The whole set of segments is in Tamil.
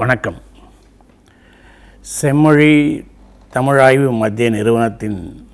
வணக்கம். செம்மொழி தமிழாய்வு மத்திய நிறுவனத்தின்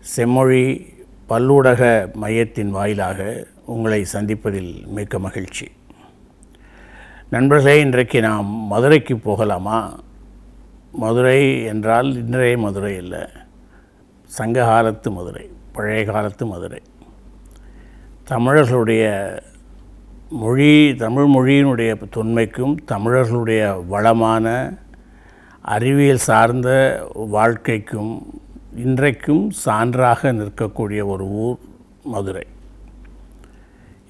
செம்மொழி பல்லூடக மையத்தின் வாயிலாக உங்களை சந்திப்பதில் மிக்க மகிழ்ச்சி. நண்பர்களே இன்றைக்கு நாம் மதுரைக்கு போகலாமா? மதுரை என்றால் இன்றைய மதுரை இல்லை சங்க காலத்து மதுரை பழைய காலத்து மதுரை. தமிழர்களுடைய மொழி தமிழ் மொழியினுடைய தொன்மைக்கும் தமிழர்களுடைய வளமான அறிவியல் சார்ந்த வாழ்க்கைக்கும் இன்றைக்கும் சான்றாக நிற்கக்கூடிய ஒரு ஊர் மதுரை.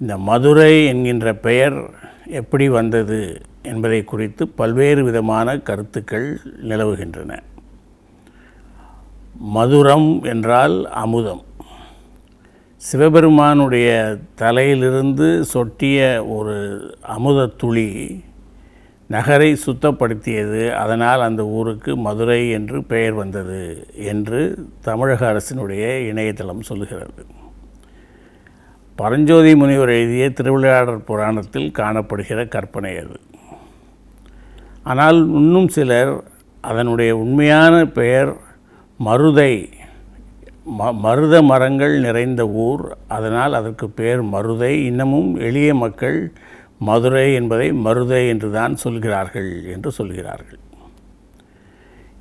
இந்த மதுரை என்கின்ற பெயர் எப்படி வந்தது என்பதை குறித்து பல்வேறு விதமான கருத்துக்கள் நிலவுகின்றன. மதுரம் என்றால் அமுதம். சிவபெருமானுடைய தலையிலிருந்து சொட்டிய ஒரு அமுதத் துளி நகரை சுத்தப்படுத்தியது. அதனால் அந்த ஊருக்கு மதுரை என்று பெயர் வந்தது என்று தமிழக அரசினுடைய இணையதளம் சொல்லுகிறது. பரஞ்சோதி முனிவர் எழுதிய திருவிளையாடற் புராணத்தில் காணப்படுகிற கற்பனை அது. ஆனால் இன்னும் சிலர் அதனுடைய உண்மையான பெயர் மருதை ம மருத மரங்கள் நிறைந்த ஊர். அதனால் அதற்கு பெயர் மருதை. இன்னமும் எளிய மக்கள் மதுரை என்பதை மருதை என்று தான் சொல்கிறார்கள் என்று சொல்கிறார்கள்.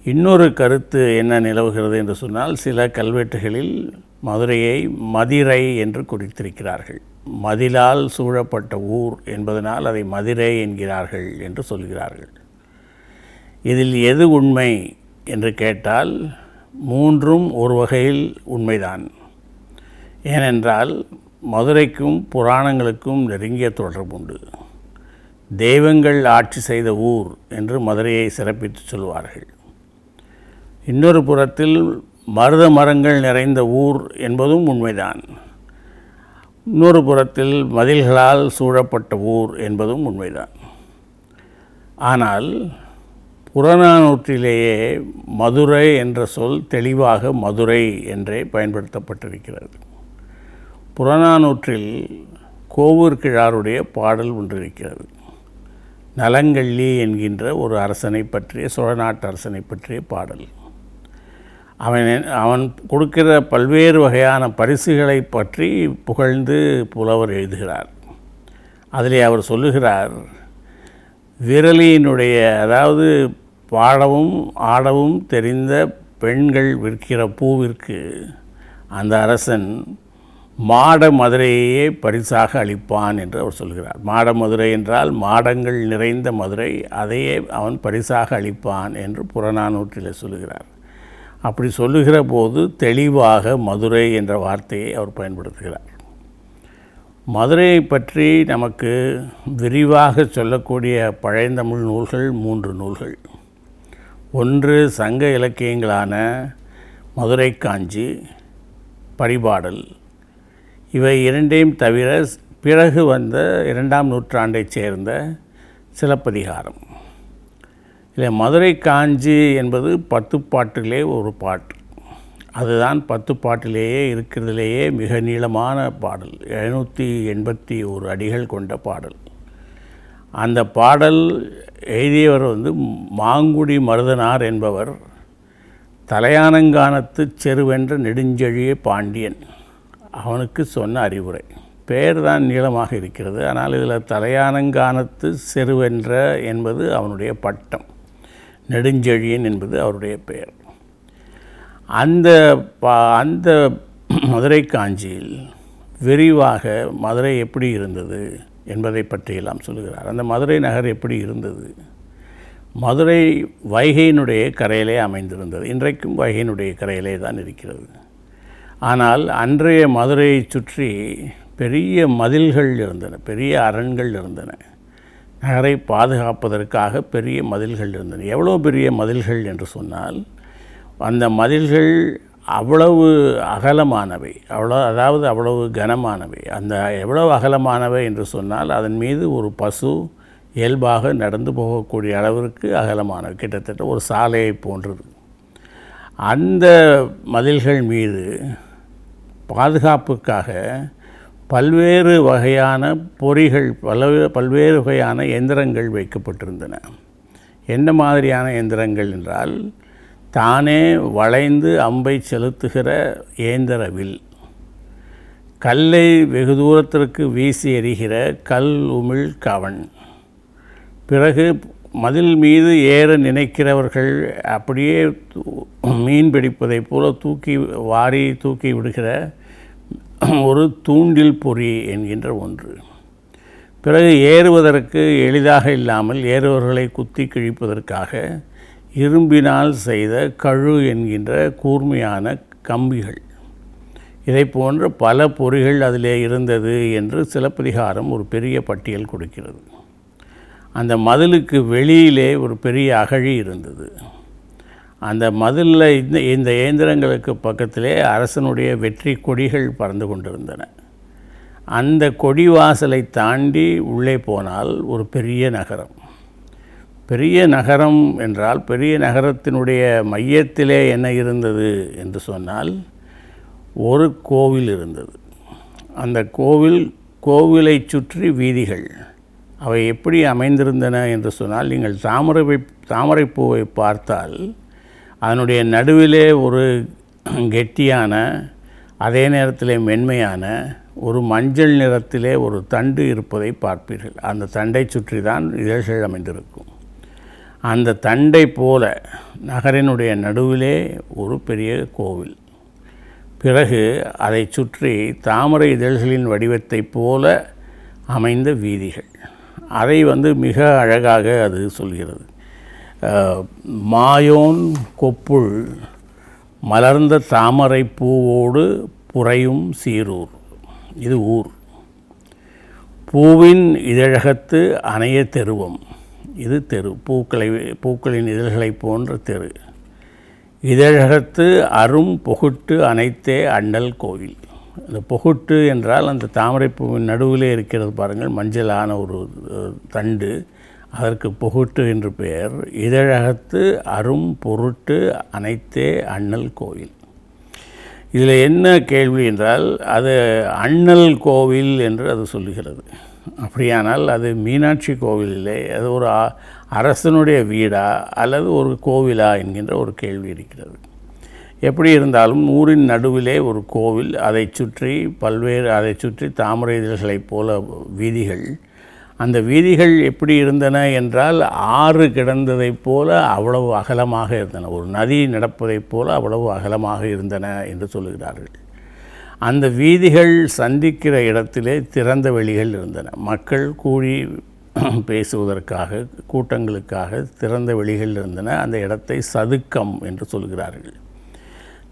இன்னொரு கருத்து என்ன நிலவுகிறது என்று சொன்னால் சில கல்வெட்டுகளில் மதுரையை மதிரை என்று குறித்திருக்கிறார்கள். மதிலால் சூழப்பட்ட ஊர் என்பதனால் அதை மதிரை என்கிறார்கள் என்று சொல்கிறார்கள். இதில் எது உண்மை என்று கேட்டால் மூன்றும் ஒரு வகையில் உண்மைதான். ஏனென்றால் மதுரைக்கும் புராணங்களுக்கும் நெருங்கிய தொடர்பு உண்டு. தெய்வங்கள் ஆட்சி செய்த ஊர் என்று மதுரையை சிறப்பித்து சொல்வார்கள். இன்னொரு புறத்தில் மருத மரங்கள் நிறைந்த ஊர் என்பதும் உண்மைதான். இன்னொரு புறத்தில் மதில்களால் சூழப்பட்ட ஊர் என்பதும் உண்மைதான். ஆனால் புறநானூற்றிலேயே மதுரை என்ற சொல் தெளிவாக மதுரை என்றே பயன்படுத்தப்பட்டிருக்கிறது. புறநானூற்றில் கோவூர் கிழாருடைய பாடல் ஒன்று இருக்கிறது நலங்கள்ளி என்கின்ற ஒரு அரசனை பற்றிய சோழ நாட்டு அரசனை பற்றிய பாடல். அவன் அவன் கொடுக்கிற பல்வேறு வகையான பரிசுகளை பற்றி புகழ்ந்து புலவர் எழுதுகிறார். அதிலே அவர் சொல்லுகிறார் விரலியினுடைய அதாவது பாடவும் ஆடவும் தெரிந்த பெண்கள் விற்கிற பூவிற்கு அந்த அரசன் மாட மதுரையே பரிசாக அளிப்பான் என்று அவர் சொல்கிறார். மாட மதுரை என்றால் மாடங்கள் நிறைந்த மதுரை அதையே அவன் பரிசாக அளிப்பான் என்று புறநானூற்றில் சொல்லுகிறார் அப்படி சொல்லுகிற போது தெளிவாக மதுரை என்ற வார்த்தையை அவர் பயன்படுத்துகிறார். மதுரையை பற்றி நமக்கு விரிவாக சொல்லக்கூடிய பழைந்தமிழ் நூல்கள் மூன்று நூல்கள். ஒன்று சங்க இலக்கியங்களான மதுரை காஞ்சி பரிபாடல் இவை இரண்டையும் தவிர பிறகு வந்த இரண்டாம் நூற்றாண்டைச் சேர்ந்த சிலப்பதிகாரம். இதில் மதுரை காஞ்சி என்பது பத்து பாட்டிலே ஒரு பாட்டு. அதுதான் பத்து பாட்டிலேயே இருக்கிறதுலேயே மிக நீளமான பாடல். எழுநூற்றி எண்பத்தி ஒரு அடிகள் கொண்ட பாடல். அந்த பாடல் எழுதியவர் வந்து மாங்குடி மருதனார் என்பவர் தலையானங்கானத்து செருவென்ற நெடுஞ்செழிய பாண்டியன். அவனுக்கு சொன்ன அறிவுரை. பெயர் தான் நீளமாக இருக்கிறது ஆனால் இதில் தலையானங்கானத்து செருவென்ற என்பது அவனுடைய பட்டம். நெடுஞ்செழியன் என்பது அவருடைய பெயர். அந்த பா அந்த மதுரை காஞ்சியில் விரிவாக மதுரை எப்படி இருந்தது என்பதை பற்றியெல்லாம் சொல்லுகிறார் அந்த மதுரை நகர் எப்படி இருந்தது? மதுரை வைகையினுடைய கரையிலே அமைந்திருந்தது. இன்றைக்கும் வைகையினுடைய கரையிலே தான் இருக்கிறது. ஆனால் அன்றைய மதுரையை சுற்றி பெரிய மதில்கள் இருந்தன பெரிய அரண்கள் இருந்தன. நகரை பாதுகாப்பதற்காக பெரிய மதில்கள் இருந்தன. எவ்வளோ பெரிய மதில்கள் என்று சொன்னால் அந்த மதில்கள் அவ்வளவு அகலமானவை அவ்வளோ அதாவது அவ்வளவு கனமானவை. அந்த எவ்வளவு அகலமானவை என்று சொன்னால் அதன் மீது ஒரு பசு இயல்பாக நடந்து போகக்கூடிய அளவிற்கு அகலமானவை. கிட்டத்தட்ட ஒரு சாலையை போன்றது. அந்த மதில்கள் மீது பாதுகாப்புக்காக பல்வேறு வகையான பொறிகள் பல பல்வேறு வகையான எந்திரங்கள் வைக்கப்பட்டிருந்தன. என்ன மாதிரியான எந்திரங்கள் என்றால் தானே வளைந்து அம்பை செலுத்துகிற ஏந்திர வில். கல்லை வெகு தூரத்திற்கு வீசி எறிகிற கல் உமிழ் கவன். பிறகு மதில் மீது ஏற நினைக்கிறவர்கள் அப்படியே மீன் பிடிப்பதைப் போல தூக்கி வாரி தூக்கி விடுகிற ஒரு தூண்டில் பொறி என்கின்ற ஒன்று. பிறகு ஏறுவதற்கு எளிதாக இல்லாமல் ஏறுவர்களை குத்தி கிழிப்பதற்காக இரும்பினால் செய்த கழு என்கின்ற கூர்மையான கம்பிகள். இதை போன்ற பல பொறிகள் அதிலே இருந்தது என்று சிலப்பதிகாரம் ஒரு பெரிய பட்டியல் கொடுக்கிறது. அந்த மதிலுக்கு வெளியிலே ஒரு பெரிய அகழி இருந்தது. அந்த மதிலில் இந்த இந்த இயந்திரங்களுக்கு பக்கத்திலே அரசனுடைய வெற்றி கொடிகள் பறந்து கொண்டிருந்தன. அந்த கொடி வாசலை தாண்டி உள்ளே போனால் ஒரு பெரிய நகரம். பெரிய நகரம் என்றால் பெரிய நகரத்தினுடைய மையத்திலே என்ன இருந்தது என்று சொன்னால் ஒரு கோவில் இருந்தது. அந்த கோவில் கோவிலை சுற்றி வீதிகள். அவை எப்படி அமைந்திருந்தன என்று சொன்னால் நீங்கள் தாமரை தாமரைப்பூவை பார்த்தால் அதனுடைய நடுவிலே ஒரு கெட்டியான அதே நேரத்திலே மென்மையான ஒரு மஞ்சள் நிறத்திலே ஒரு தண்டு இருப்பதை பார்ப்பீர்கள். அந்த தண்டை சுற்றி தான் இதழ்கள் அமைந்திருக்கும். அந்த தண்டை போல நகரினுடைய நடுவிலே ஒரு பெரிய கோவில். பிறகு அதை சுற்றி தாமரை இதழ்களின் வடிவத்தைப் போல அமைந்த வீதிகள். அதை வந்து மிக அழகாக அது சொல்கிறது. மாயோன் கொப்புள் மலர்ந்த தாமரை பூவோடு புறையும் சீரூர். இது ஊர். பூவின் இதழகத்து அணைய தெருவம். இது தெரு. பூக்களை பூக்களின் இதழ்களைப் போன்ற தெரு. இதழகத்து அரும் பொகுட்டு அனைத்தே அண்ணல் கோவில். அந்த பொகுட்டு என்றால் அந்த தாமரைப்பூவின் நடுவிலே இருக்கிறது பாருங்கள் மஞ்சளான ஒரு தண்டு. அதற்கு பொகுட்டு என்று பெயர். இதழகத்து அரும் பொருட்டு அனைத்தே அண்ணல் கோவில். இதில் என்ன கேள்வி என்றால் அது அண்ணல் கோவில் என்று அது சொல்லுகிறது. அப்படியானால் அது மீனாட்சி கோவிலிலே அது ஒரு அரசனுடைய வீடா அல்லது ஒரு கோவிலா என்கின்ற ஒரு கேள்வி இருக்கிறது. எப்படி இருந்தாலும் ஊரின் நடுவிலே ஒரு கோவில் அதைச் சுற்றி பல்வேறு அதைச் சுற்றி தாமரை இதழ்களைப் போல வீதிகள். அந்த வீதிகள் எப்படி இருந்தன என்றால் ஆறு கிடந்ததைப் போல அவ்வளவு அகலமாக இருந்தன. ஒரு நதி நடப்பதைப் போல அவ்வளவு அகலமாக இருந்தன என்று சொல்லுகிறார்கள். அந்த வீதிகள் சந்திக்கிற இடத்திலே திறந்த வெளிகள் இருந்தன. மக்கள் கூடி பேசுவதற்காக கூட்டங்களுக்காக திறந்த வெளிகள் இருந்தன. அந்த இடத்தை சதுக்கம் என்று சொல்கிறார்கள்.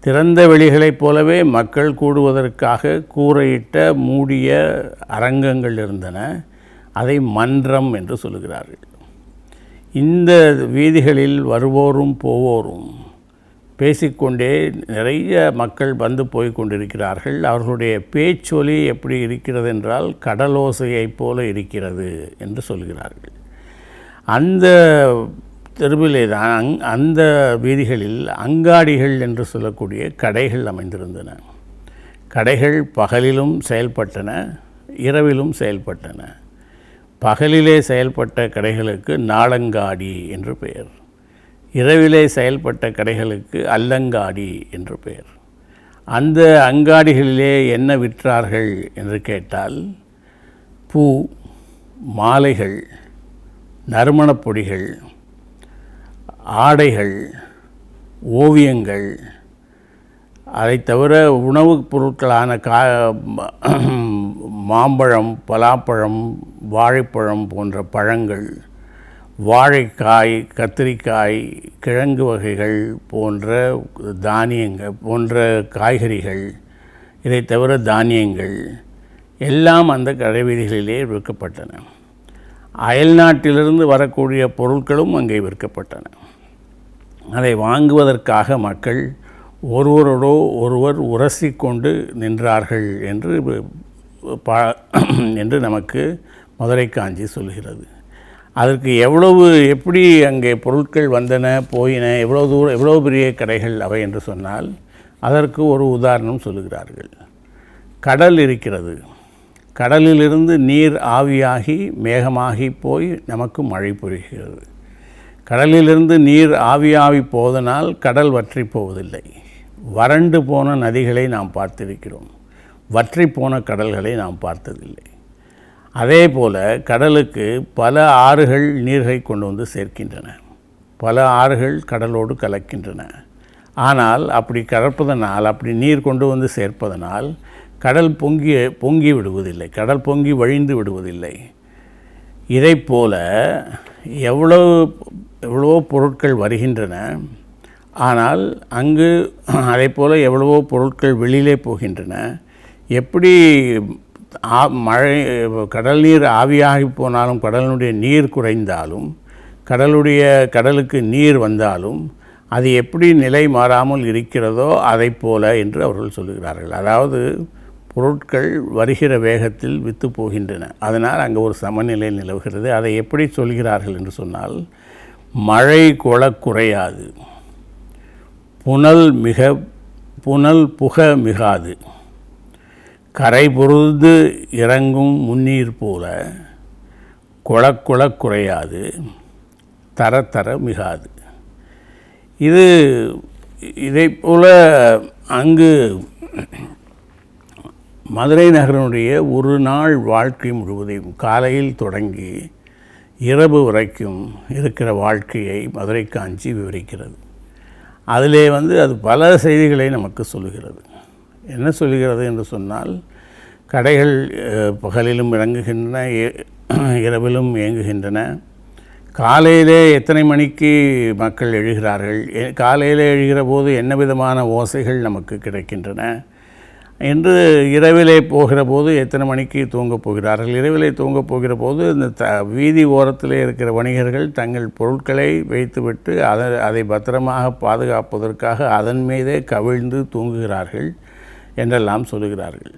திறந்த வெளிகளைப் போலவே மக்கள் கூடுவதற்காக கூரையிட்ட மூடிய அரங்கங்கள் இருந்தன. அதை மன்றம் என்று சொல்லுகிறார்கள் இந்த வீதிகளில் வருவோரும் போவோரும் பேசிக்கொண்டே நிறைய மக்கள் வந்து போய் கொண்டிருக்கிறார்கள் அவர்களுடைய பேச்சொலி எப்படி இருக்கிறது என்றால் கடலோசையைப் போல இருக்கிறது என்று சொல்கிறார்கள். அந்த தெருவிலே தான் அங் அந்த வீதிகளில் அங்காடிகள் என்று சொல்லக்கூடிய கடைகள் அமைந்திருந்தன. கடைகள் பகலிலும் செயல்பட்டன இரவிலும் செயல்பட்டன. பகலிலே செயல்பட்ட கடைகளுக்கு நாளங்காடி என்று பெயர். இரவிலே செயல்பட்ட கடைகளுக்கு அல்லங்காடி என்று பெயர். அந்த அங்காடிகளிலே என்ன விற்றார்கள் என்று கேட்டால் பூ மாலைகள் நறுமணப் பொடிகள் ஆடைகள் ஓவியங்கள் அதை தவிர உணவுப் பொருட்களான கா மாம்பழம் பலாப்பழம் வாழைப்பழம் போன்ற பழங்கள் வாழைக்காய் கத்திரிக்காய் கிழங்கு வகைகள் போன்ற தானியங்கள் போன்ற காய்கறிகள் இதை தவிர தானியங்கள் எல்லாம் அந்த கடைவீதிகளிலே விற்கப்பட்டன. அயல்நாட்டிலிருந்து வரக்கூடிய பொருட்களும் அங்கே விற்கப்பட்டன. அதை வாங்குவதற்காக மக்கள் ஒருவரோடோ ஒருவர் உரசிக்கொண்டு நின்றார்கள் என்று பா என்று நமக்கு மதுரை காஞ்சி சொல்கிறது அதற்கு எவ்வளவு எப்படி அங்கே பொருட்கள் வந்தன போயின எவ்வளோ தூரம் எவ்வளோ பெரிய கடைகள் அவை என்று சொன்னால் அதற்கு ஒரு உதாரணம் சொல்லுகிறார்கள். கடல் இருக்கிறது. கடலிலிருந்து நீர் ஆவியாகி மேகமாகி போய் நமக்கு மழை பொழிகிறது. கடலிலிருந்து நீர் ஆவியாவி போவதனால் கடல் வற்றி போவதில்லை. வறண்டு போன நதிகளை நாம் பார்த்திருக்கிறோம். வற்றி போன கடல்களை நாம் பார்த்ததில்லை. அதே போல் கடலுக்கு பல ஆறுகள் நீர்களை கொண்டு வந்து சேர்க்கின்றன. பல ஆறுகள் கடலோடு கலக்கின்றன. ஆனால் அப்படி கலப்பதனால் அப்படி நீர் கொண்டு வந்து சேர்ப்பதனால் கடல் பொங்கி பொங்கி விடுவதில்லை. கடல் பொங்கி வழிந்து விடுவதில்லை. இதை போல எவ்வளவு எவ்வளவோ பொருட்கள் வருகின்றன. ஆனால் அங்கு அதே போல் எவ்வளவோ பொருட்கள் வெளியிலே போகின்றன. எப்படி மழை கடல் நீர் ஆவியாகி போனாலும் கடலினுடைய நீர் குறைந்தாலும் கடலுடைய கடலுக்கு நீர் வந்தாலும் அது எப்படி நிலை மாறாமல் இருக்கிறதோ அதை போல என்று அவர்கள் சொல்லுகிறார்கள். அதாவது பொருட்கள் வருகிற வேகத்தில் வித்து போகின்றன. அதனால் அங்கே ஒரு சமநிலை நிலவுகிறது. அதை எப்படி சொல்கிறார்கள் என்று சொன்னால் மழை கொள குறையாது. புனல் மிக புனல் புக மிகாது. கரை பொருது இறங்கும் முன்னீர் போல குளக்குள குறையாது தர தர மிகாது. இது இதை போல் அங்கு மதுரை நகரனுடைய ஒரு நாள் வாழ்க்கை முழுவதையும் காலையில் தொடங்கி இரவு வரைக்கும் இருக்கிற வாழ்க்கையை மதுரை காஞ்சி விவரிக்கிறது. அதிலே வந்து அது பல செய்திகளை நமக்கு சொல்லுகிறது. என்ன சொல்லுகிறது என்று சொன்னால் கடைகள் பகலிலும் இறங்குகின்றன இரவிலும் இயங்குகின்றன. காலையிலே எத்தனை மணிக்கு மக்கள் எழுகிறார்கள்? காலையில் எழுகிற போது என்ன விதமான ஓசைகள் நமக்கு கிடைக்கின்றன? என்று இரவிலே போகிற போது எத்தனை மணிக்கு தூங்கப் போகிறார்கள்? இரவிலே தூங்கப் போகிற போது இந்த த வீதி ஓரத்திலே இருக்கிற வணிகர்கள் தங்கள் பொருட்களை வைத்துவிட்டு அதை அதை பத்திரமாக பாதுகாப்பதற்காக அதன் மீதே கவிழ்ந்து தூங்குகிறார்கள். என்றெல்லாம் சொல்லுகிறார்கள்.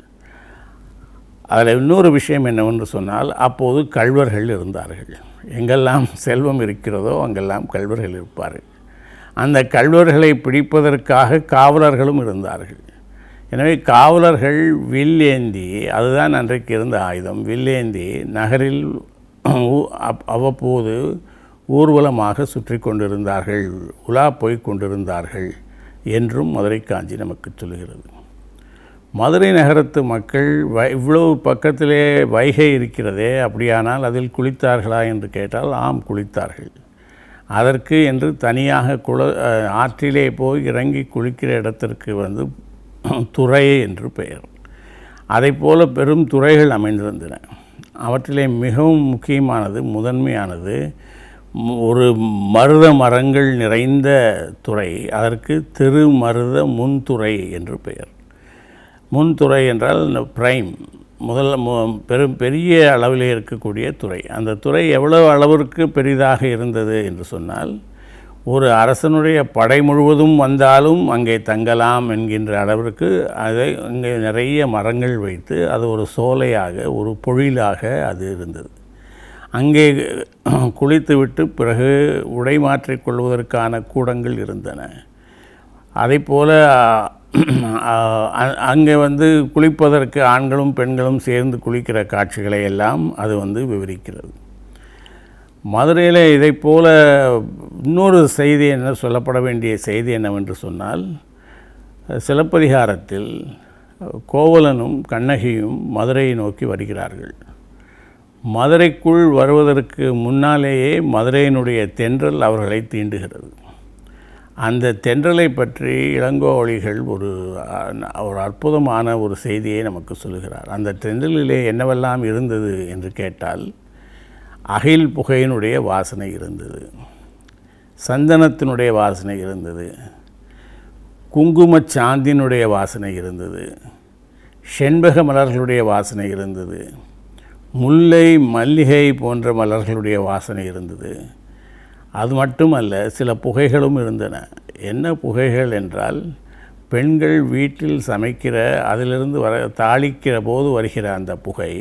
அதில் இன்னொரு விஷயம் என்னவென்று சொன்னால் அப்போது கல்வர்கள் இருந்தார்கள். எங்கெல்லாம் செல்வம் இருக்கிறதோ அங்கெல்லாம் கல்வர்கள் இருப்பார்கள். அந்த கல்வர்களை பிடிப்பதற்காக காவலர்களும் இருந்தார்கள். எனவே காவலர்கள் வில்லேந்தி அதுதான் அன்றைக்கு இருந்த ஆயுதம். வில்லேந்தி நகரில் அவ்வப்போது ஊர்வலமாக சுற்றி கொண்டிருந்தார்கள். உலா போய் கொண்டிருந்தார்கள் என்றும் மதுரை காஞ்சி நமக்கு சொல்கிறது மதுரை நகரத்து மக்கள் வ இவ்வளவு பக்கத்திலே வைகை இருக்கிறதே அப்படியானால் அதில் குளித்தார்களா என்று கேட்டால் ஆம் குளித்தார்கள். அதற்கு என்று தனியாக குள ஆற்றிலே போய் இறங்கி குளிக்கிற இடத்திற்கு வந்து துறை என்று பெயர். அதை போல பெரும் துறைகள் அமைந்திருந்தன. அவற்றிலே மிகவும் முக்கியமானது முதன்மையானது ஒரு மருத மரங்கள் நிறைந்த துறை அதற்கு திருமருத முன்துறை என்று பெயர். முன்துறை என்றால் இந்த பிரைம் முதல் பெரும் பெரிய அளவிலே இருக்கக்கூடிய துறை. அந்த துறை எவ்வளவு அளவிற்கு பெரிதாக இருந்தது என்று சொன்னால் ஒரு அரசனுடைய படை முழுவதும் வந்தாலும் அங்கே தங்கலாம் என்கின்ற அளவிற்கு அதை அங்கே நிறைய மரங்கள் வைத்து அது ஒரு சோலையாக ஒரு பொழிலாக அது இருந்தது. அங்கே குளித்துவிட்டு பிறகு உடை மாற்றிக்கொள்வதற்கான கூடங்கள் இருந்தன. அதைப்போல் போல் அங்கே வந்து குளிப்பதற்கு ஆண்களும் பெண்களும் சேர்ந்து குளிக்கிற காட்சிகளை எல்லாம் அது வந்து விவரிக்கிறது. மதுரையில் இதை போல இன்னொரு செய்தி என்ன சொல்லப்பட வேண்டிய செய்தி என்னவென்று சொன்னால் சிலப்பதிகாரத்தில் கோவலனும் கண்ணகியும் மதுரையை நோக்கி வருகிறார்கள். மதுரைக்குள் வருவதற்கு முன்னாலேயே மதுரையினுடைய தென்றல் அவர்களை தீண்டுகிறது. அந்த தென்றலை பற்றி இளங்கோவழிகள் ஒரு ஒரு அற்புதமான ஒரு செய்தியை நமக்கு சொல்லுகிறார். அந்த தென்றலிலே என்னவெல்லாம் இருந்தது என்று கேட்டால் அகில் புகையினுடைய வாசனை இருந்தது சந்தனத்தினுடைய வாசனை இருந்தது குங்கும சாந்தினுடைய வாசனை இருந்தது செண்பக மலர்களுடைய வாசனை இருந்தது முல்லை மல்லிகை போன்ற மலர்களுடைய வாசனை இருந்தது அது மட்டுமல்ல சில புகைகளும் இருந்தன. என்ன புகைகள் என்றால் பெண்கள் வீட்டில் சமைக்கிற அதிலிருந்து வர தாளிக்கிற போது வருகிற அந்த புகை.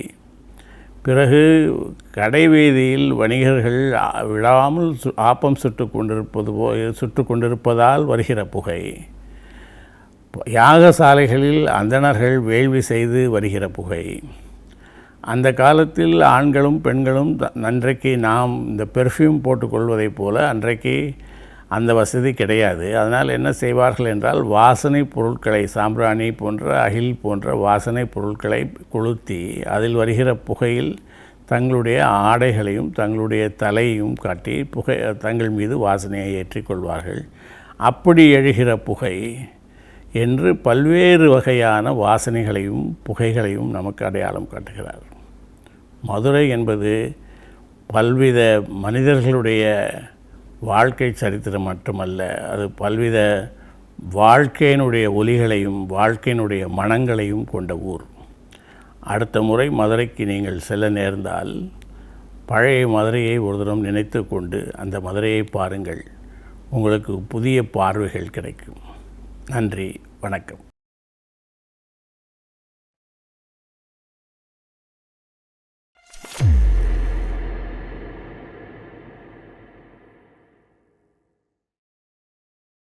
பிறகு கடைவீதியில் வணிகர்கள் விழாமல் சு ஆப்பம் சுட்டு கொண்டிருப்பது போ சுட்டு கொண்டிருப்பதால் வருகிற புகை. யாகசாலைகளில் அந்தணர்கள் வேள்வி செய்து வருகிற புகை. அந்த காலத்தில் ஆண்களும் பெண்களும் த- அன்றைக்கு நாம் இந்த பெர்ஃப்யூம் போட்டுக்கொள்வதைப் போல அன்றைக்கு அந்த வசதி கிடையாது. அதனால் என்ன செய்வார்கள் என்றால் வாசனை பொருட்களை சாம்பிராணி போன்ற அகில் போன்ற வாசனை பொருட்களை கொளுத்தி அதில் வருகிற புகையில் தங்களுடைய ஆடைகளையும் தங்களுடைய தலையையும் காட்டி புகை தங்கள் மீது வாசனையை ஏற்றிக்கொள்வார்கள். அப்படி எழுகிற புகை என்று பல்வேறு வகையான வாசனைகளையும் புகைகளையும் நமக்கு அடையாளம் காட்டுகிறார் மதுரை என்பது பல்வித மனிதர்களுடைய வாழ்க்கை சரித்திரம் மட்டுமல்ல அது பல்வித வாழ்க்கையினுடைய ஒலிகளையும் வாழ்க்கையினுடைய மனங்களையும் கொண்ட ஊர். அடுத்த முறை மதுரைக்கு நீங்கள் செல்ல நேர்ந்தால் பழைய மதுரையை ஒரு தினம் நினைத்து கொண்டு அந்த மதுரையை பாருங்கள். உங்களுக்கு புதிய பார்வைகள் கிடைக்கும். நன்றி வணக்கம்.